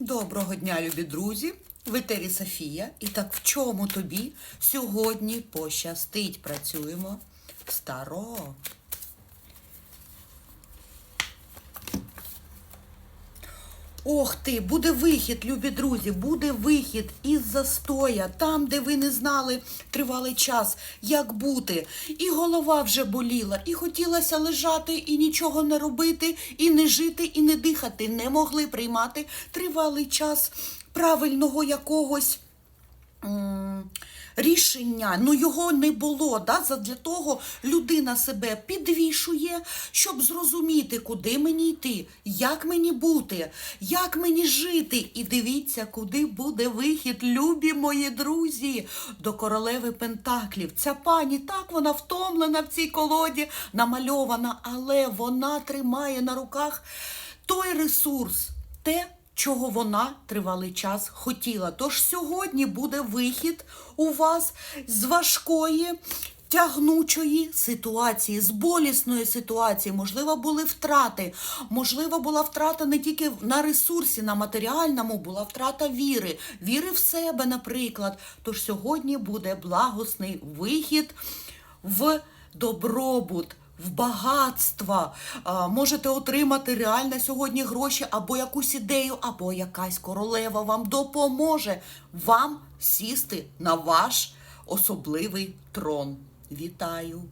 Доброго дня, любі друзі! В етері Софія. І так в чому тобі сьогодні пощастить? Працюємо старо. Ох ти, буде вихід, любі друзі, буде вихід із застоя, там, де ви не знали тривалий час, як бути. І голова вже боліла, і хотілося лежати, і нічого не робити, і не жити, і не дихати. Не могли приймати тривалий час правильного якогось рішення, ну його не було. Да? Задля того людина себе підвішує, щоб зрозуміти, куди мені йти, як мені бути, як мені жити. І дивіться, куди буде вихід, любі мої друзі, до королеви Пентаклів. Ця пані так вона втомлена в цій колоді, намальована, але вона тримає на руках той ресурс, те, чого вона тривалий час хотіла. Тож сьогодні буде вихід у вас з важкої. Тягнучої ситуації, з болісної ситуації, можливо, були втрати. Можливо, була втрата не тільки на ресурсі, на матеріальному, була втрата віри, віри в себе, наприклад. Тож сьогодні буде благосний вихід в добробут в багатство. А, Можете отримати реально сьогодні гроші або якусь ідею, або якась королева вам допоможе вам сісти на ваш особливий трон. Вітаю!